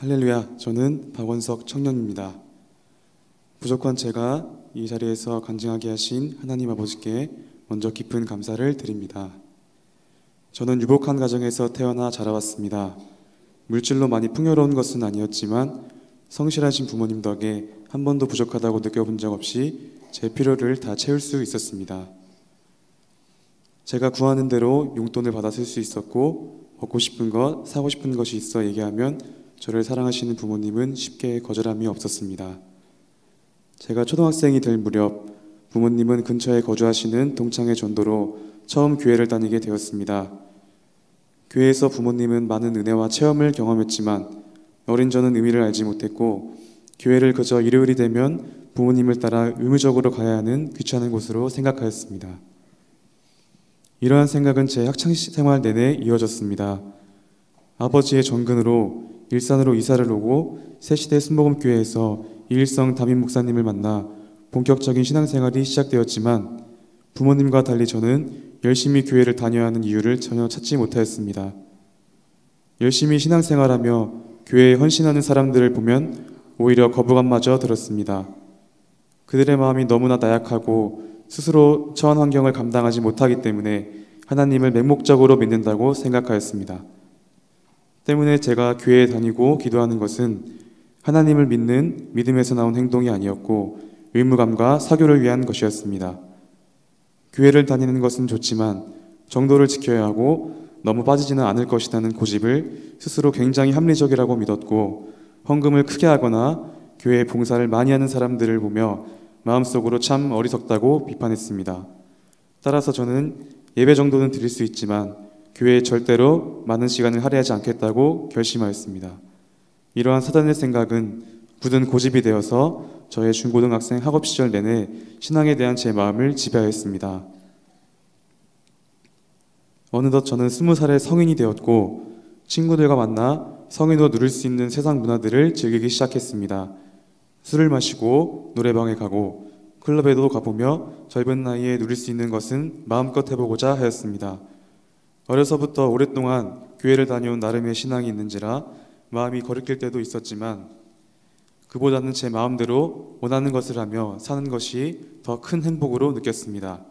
할렐루야, 저는 박원석 청년입니다. 부족한 제가 이 자리에서 간증하게 하신 하나님 아버지께 먼저 깊은 감사를 드립니다. 저는 유복한 가정에서 태어나 자라왔습니다. 물질로 많이 풍요로운 것은 아니었지만 성실하신 부모님 덕에 한 번도 부족하다고 느껴본 적 없이 제 필요를 다 채울 수 있었습니다. 제가 구하는 대로 용돈을 받아 쓸 수 있었고 먹고 싶은 것, 사고 싶은 것이 있어 얘기하면 저를 사랑하시는 부모님은 쉽게 거절함이 없었습니다. 제가 초등학생이 될 무렵 부모님은 근처에 거주하시는 동창회 전도로 처음 교회를 다니게 되었습니다. 교회에서 부모님은 많은 은혜와 체험을 경험했지만 어린 저는 의미를 알지 못했고 교회를 그저 일요일이 되면 부모님을 따라 의무적으로 가야 하는 귀찮은 곳으로 생각하였습니다. 이러한 생각은 제 학창 생활 내내 이어졌습니다. 아버지의 전근으로 일산으로 이사를 오고 새시대 순복음교회에서 이일성 담임 목사님을 만나 본격적인 신앙생활이 시작되었지만 부모님과 달리 저는 열심히 교회를 다녀야 하는 이유를 전혀 찾지 못하였습니다. 열심히 신앙생활하며 교회에 헌신하는 사람들을 보면 오히려 거부감마저 들었습니다. 그들의 마음이 너무나 나약하고 스스로 처한 환경을 감당하지 못하기 때문에 하나님을 맹목적으로 믿는다고 생각하였습니다. 때문에 제가 교회에 다니고 기도하는 것은 하나님을 믿는 믿음에서 나온 행동이 아니었고 의무감과 사교를 위한 것이었습니다. 교회를 다니는 것은 좋지만 정도를 지켜야 하고 너무 빠지지는 않을 것이라는 고집을 스스로 굉장히 합리적이라고 믿었고 헌금을 크게 하거나 교회 봉사를 많이 하는 사람들을 보며 마음속으로 참 어리석다고 비판했습니다. 따라서 저는 예배 정도는 드릴 수 있지만 교회에 절대로 많은 시간을 할애하지 않겠다고 결심하였습니다. 이러한 사단의 생각은 굳은 고집이 되어서 저의 중고등학생 학업 시절 내내 신앙에 대한 제 마음을 지배하였습니다. 어느덧 저는 스무 살에 성인이 되었고 친구들과 만나 성인으로 누릴 수 있는 세상 문화들을 즐기기 시작했습니다. 술을 마시고 노래방에 가고 클럽에도 가보며 젊은 나이에 누릴 수 있는 것은 마음껏 해보고자 하였습니다. 어려서부터 오랫동안 교회를 다녀온 나름의 신앙이 있는지라 마음이 거리낄 때도 있었지만 그보다는 제 마음대로 원하는 것을 하며 사는 것이 더 큰 행복으로 느꼈습니다.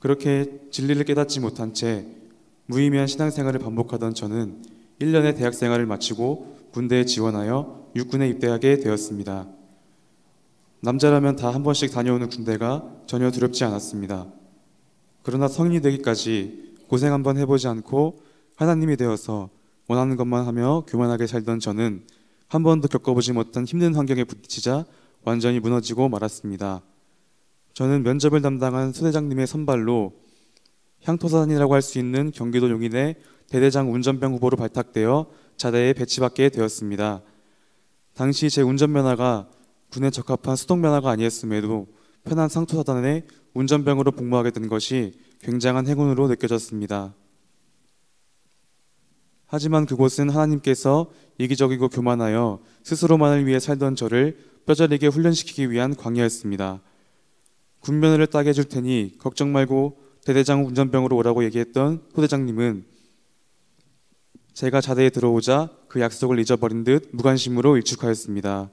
그렇게 진리를 깨닫지 못한 채 무의미한 신앙생활을 반복하던 저는 1년의 대학생활을 마치고 군대에 지원하여 육군에 입대하게 되었습니다. 남자라면 다 한 번씩 다녀오는 군대가 전혀 두렵지 않았습니다. 그러나 성인이 되기까지 고생 한번 해보지 않고 하나님이 되어서 원하는 것만 하며 교만하게 살던 저는 한 번도 겪어보지 못한 힘든 환경에 부딪히자 완전히 무너지고 말았습니다. 저는 면접을 담당한 소대장님의 선발로 향토산이라고 할 수 있는 경기도 용인의 대대장 운전병 후보로 발탁되어 자대에 배치받게 되었습니다. 당시 제 운전면허가 군에 적합한 수동면허가 아니었음에도 편한 상투사단의 운전병으로 복무하게 된 것이 굉장한 행운으로 느껴졌습니다. 하지만 그곳은 하나님께서 이기적이고 교만하여 스스로만을 위해 살던 저를 뼈저리게 훈련시키기 위한 광야였습니다. 군면허를 따게 해줄 테니 걱정 말고 대대장 운전병으로 오라고 얘기했던 소대장님은 제가 자대에 들어오자 그 약속을 잊어버린 듯 무관심으로 일축하였습니다.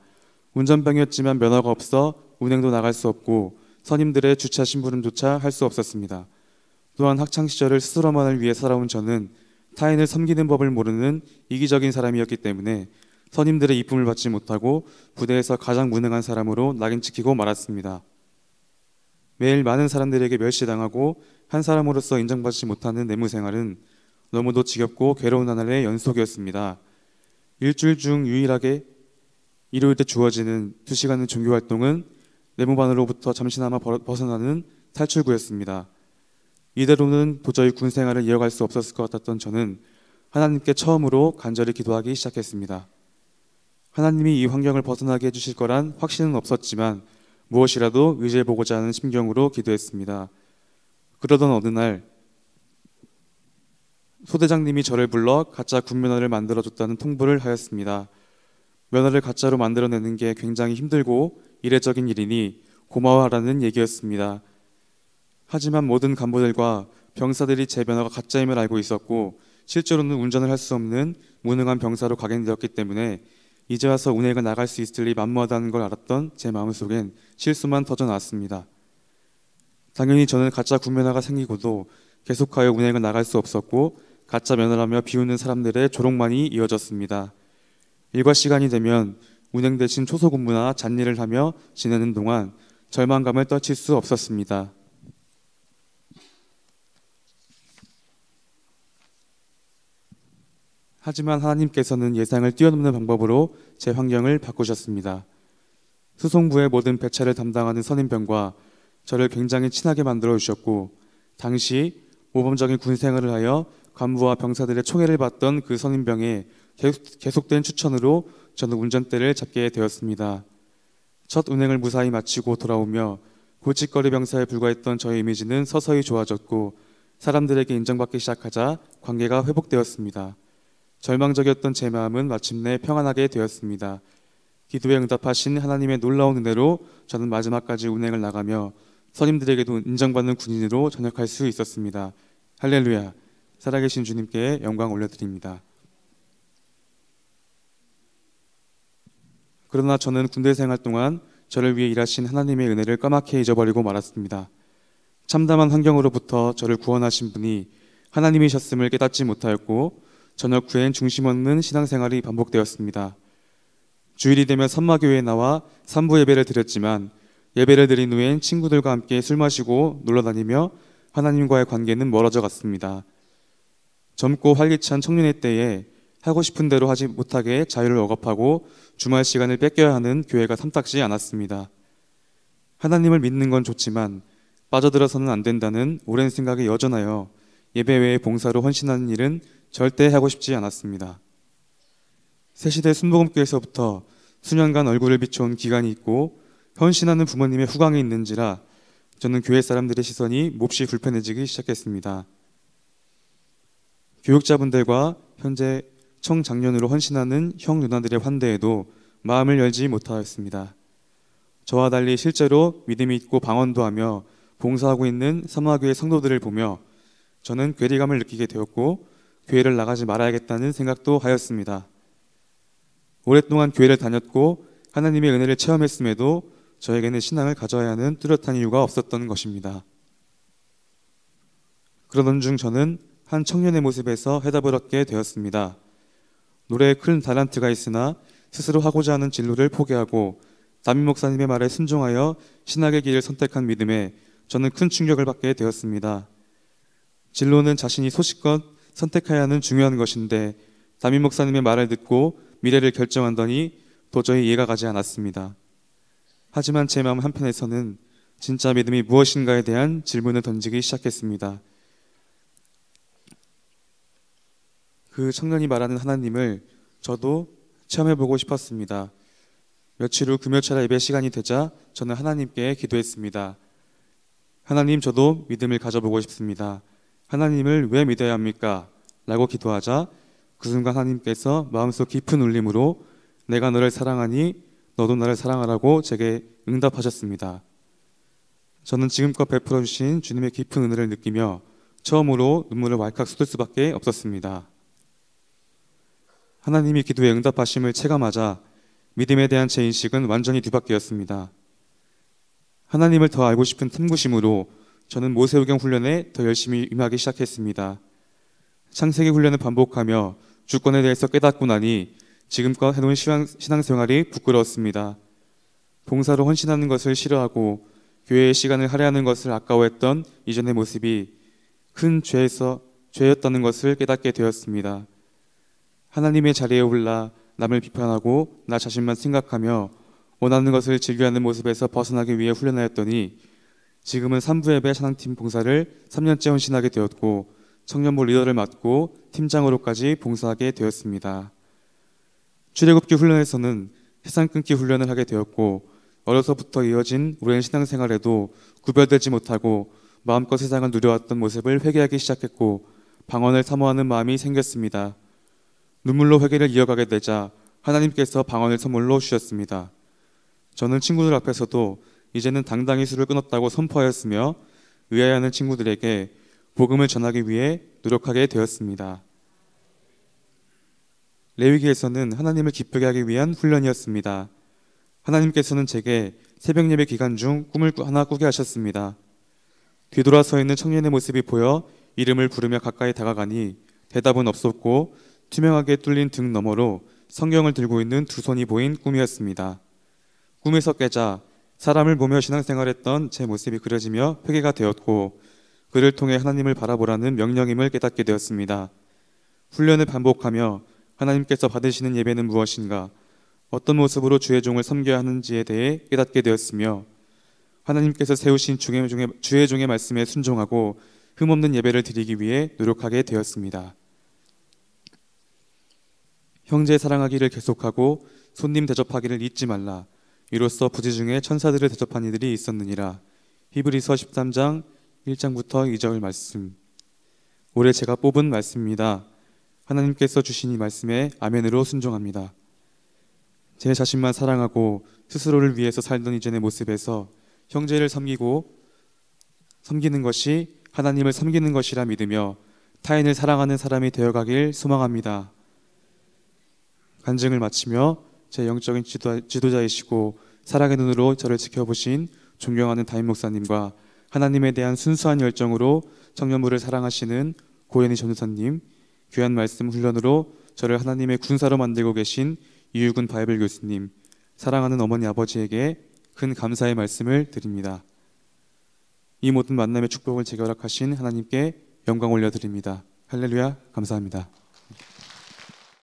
운전병이었지만 면허가 없어 운행도 나갈 수 없고 선임들의 주차 심부름조차 할 수 없었습니다. 또한 학창 시절을 스스로만을 위해 살아온 저는 타인을 섬기는 법을 모르는 이기적인 사람이었기 때문에 선임들의 이쁨을 받지 못하고 부대에서 가장 무능한 사람으로 낙인 찍히고 말았습니다. 매일 많은 사람들에게 멸시당하고 한 사람으로서 인정받지 못하는 내무 생활은 너무도 지겹고 괴로운 나날의 연속이었습니다. 일주일 중 유일하게 일요일 때 주어지는 두 시간의 종교 활동은 내무반으로부터 잠시나마 벗어나는 탈출구였습니다. 이대로는 도저히 군 생활을 이어갈 수 없었을 것 같았던 저는 하나님께 처음으로 간절히 기도하기 시작했습니다. 하나님이 이 환경을 벗어나게 해주실 거란 확신은 없었지만 무엇이라도 의지해 보고자 하는 심경으로 기도했습니다. 그러던 어느 날 소대장님이 저를 불러 가짜 군면허를 만들어줬다는 통보를 하였습니다. 면허를 가짜로 만들어내는 게 굉장히 힘들고 이례적인 일이니 고마워하라는 얘기였습니다. 하지만 모든 간부들과 병사들이 제 면허가 가짜임을 알고 있었고 실제로는 운전을 할 수 없는 무능한 병사로 각인되었기 때문에 이제 와서 운행을 나갈 수 있을리 만무하다는 걸 알았던 제 마음속엔 실수만 터져 나왔습니다. 당연히 저는 가짜 구면허가 생기고도 계속하여 운행을 나갈 수 없었고 가짜 면허라며 비우는 사람들의 조롱만이 이어졌습니다. 일과 시간이 되면 운행 대신 초소 근무나 잔일을 하며 지내는 동안 절망감을 떨칠 수 없었습니다. 하지만 하나님께서는 예상을 뛰어넘는 방법으로 제 환경을 바꾸셨습니다. 수송부의 모든 배차를 담당하는 선임병과 저를 굉장히 친하게 만들어 주셨고 당시 모범적인 군 생활을 하여 간부와 병사들의 총애를 받던 그 선임병의 계속 된 추천으로 저는 운전대를 잡게 되었습니다. 첫 운행을 무사히 마치고 돌아오며 골칫거리 병사에 불과했던 저의 이미지는 서서히 좋아졌고 사람들에게 인정받기 시작하자 관계가 회복되었습니다. 절망적이었던 제 마음은 마침내 평안하게 되었습니다. 기도에 응답하신 하나님의 놀라운 은혜로 저는 마지막까지 운행을 나가며 선임들에게도 인정받는 군인으로 전역할 수 있었습니다. 할렐루야. 살아계신 주님께 영광 올려드립니다. 그러나 저는 군대 생활 동안 저를 위해 일하신 하나님의 은혜를 까맣게 잊어버리고 말았습니다. 참담한 환경으로부터 저를 구원하신 분이 하나님이셨음을 깨닫지 못하였고 저녁 후엔 중심 없는 신앙생활이 반복되었습니다. 주일이 되면 선마교회에 나와 산부 예배를 드렸지만 예배를 드린 후엔 친구들과 함께 술 마시고 놀러 다니며 하나님과의 관계는 멀어져 갔습니다. 젊고 활기찬 청년의 때에 하고 싶은 대로 하지 못하게 자유를 억압하고 주말 시간을 뺏겨야 하는 교회가 탐탁지 않았습니다. 하나님을 믿는 건 좋지만 빠져들어서는 안 된다는 오랜 생각이 여전하여 예배 외에 봉사로 헌신하는 일은 절대 하고 싶지 않았습니다. 새시대 순복음교에서부터 수년간 얼굴을 비춰온 기간이 있고 헌신하는 부모님의 후광이 있는지라 저는 교회 사람들의 시선이 몹시 불편해지기 시작했습니다. 교육자분들과 현재 청장년으로 헌신하는 형 누나들의 환대에도 마음을 열지 못하였습니다. 저와 달리 실제로 믿음이 있고 방언도 하며 봉사하고 있는 사마교회 성도들을 보며 저는 괴리감을 느끼게 되었고 교회를 나가지 말아야겠다는 생각도 하였습니다. 오랫동안 교회를 다녔고 하나님의 은혜를 체험했음에도 저에게는 신앙을 가져야 하는 뚜렷한 이유가 없었던 것입니다. 그러던 중 저는 한 청년의 모습에서 해답을 얻게 되었습니다. 노래에 큰 달란트가 있으나 스스로 하고자 하는 진로를 포기하고 담임 목사님의 말에 순종하여 신학의 길을 선택한 믿음에 저는 큰 충격을 받게 되었습니다. 진로는 자신이 소식껏 선택해야 하는 중요한 것인데 담임 목사님의 말을 듣고 미래를 결정한다니 도저히 이해가 가지 않았습니다. 하지만 제 마음 한편에서는 진짜 믿음이 무엇인가에 대한 질문을 던지기 시작했습니다. 그 청년이 말하는 하나님을 저도 체험해 보고 싶었습니다. 며칠 후 금요철 예배 시간이 되자 저는 하나님께 기도했습니다. 하나님 저도 믿음을 가져보고 싶습니다. 하나님을 왜 믿어야 합니까? 라고 기도하자 그 순간 하나님께서 마음속 깊은 울림으로 내가 너를 사랑하니 너도 나를 사랑하라고 제게 응답하셨습니다. 저는 지금껏 베풀어 주신 주님의 깊은 은혜를 느끼며 처음으로 눈물을 왈칵 쏟을 수밖에 없었습니다. 하나님이 기도에 응답하심을 체감하자 믿음에 대한 제 인식은 완전히 뒤바뀌었습니다. 하나님을 더 알고 싶은 틈구심으로 저는 모세오경 훈련에 더 열심히 임하기 시작했습니다. 창세기 훈련을 반복하며 주권에 대해서 깨닫고 나니 지금껏 해놓은 신앙 생활이 부끄러웠습니다. 봉사로 헌신하는 것을 싫어하고 교회의 시간을 할애하는 것을 아까워했던 이전의 모습이 큰 죄에서 죄였다는 것을 깨닫게 되었습니다. 하나님의 자리에 올라 남을 비판하고 나 자신만 생각하며 원하는 것을 즐겨하는 모습에서 벗어나기 위해 훈련하였더니 지금은 3부 예배 찬양팀 봉사를 3년째 헌신하게 되었고 청년부 리더를 맡고 팀장으로까지 봉사하게 되었습니다. 출애굽기 훈련에서는 해상 끊기 훈련을 하게 되었고 어려서부터 이어진 오랜 신앙생활에도 구별되지 못하고 마음껏 세상을 누려왔던 모습을 회개하기 시작했고 방언을 사모하는 마음이 생겼습니다. 눈물로 회개를 이어가게 되자 하나님께서 방언을 선물로 주셨습니다. 저는 친구들 앞에서도 이제는 당당히 술을 끊었다고 선포하였으며 의아해하는 친구들에게 복음을 전하기 위해 노력하게 되었습니다. 레위기에서는 하나님을 기쁘게 하기 위한 훈련이었습니다. 하나님께서는 제게 새벽 예배 기간 중 꿈을 꾸- 하나 꾸게 하셨습니다. 뒤돌아 서 있는 청년의 모습이 보여 이름을 부르며 가까이 다가가니 대답은 없었고 투명하게 뚫린 등 너머로 성경을 들고 있는 두 손이 보인 꿈이었습니다. 꿈에서 깨자 사람을 보며 신앙생활했던 제 모습이 그려지며 회개가 되었고 그를 통해 하나님을 바라보라는 명령임을 깨닫게 되었습니다. 훈련을 반복하며 하나님께서 받으시는 예배는 무엇인가, 어떤 모습으로 주의 종을 섬겨야 하는지에 대해 깨닫게 되었으며 하나님께서 세우신 주의 종의, 말씀에 순종하고 흠없는 예배를 드리기 위해 노력하게 되었습니다. 형제 사랑하기를 계속하고 손님 대접하기를 잊지 말라. 이로써 부지 중에 천사들을 대접한 이들이 있었느니라. 히브리서 13장 1장부터 2절 말씀. 올해 제가 뽑은 말씀입니다. 하나님께서 주신 이 말씀에 아멘으로 순종합니다. 제 자신만 사랑하고 스스로를 위해서 살던 이전의 모습에서 형제를 섬기고 섬기는 것이 하나님을 섬기는 것이라 믿으며 타인을 사랑하는 사람이 되어가길 소망합니다. 간증을 마치며 제 영적인 지도, 지도자 이시고 사랑의 눈으로 저를 지켜보신 존경하는 담임 목사님과 하나님에 대한 순수한 열정으로 청년부를 사랑하시는 고현희 전도사님, 귀한 말씀 훈련으로 저를 하나님의 군사로 만들고 계신 이유근 바이블 교수님, 사랑하는 어머니 아버지에게 큰 감사의 말씀을 드립니다. 이 모든 만남의 축복을 제게 허락하신 하나님께 영광 올려드립니다. 할렐루야, 감사합니다.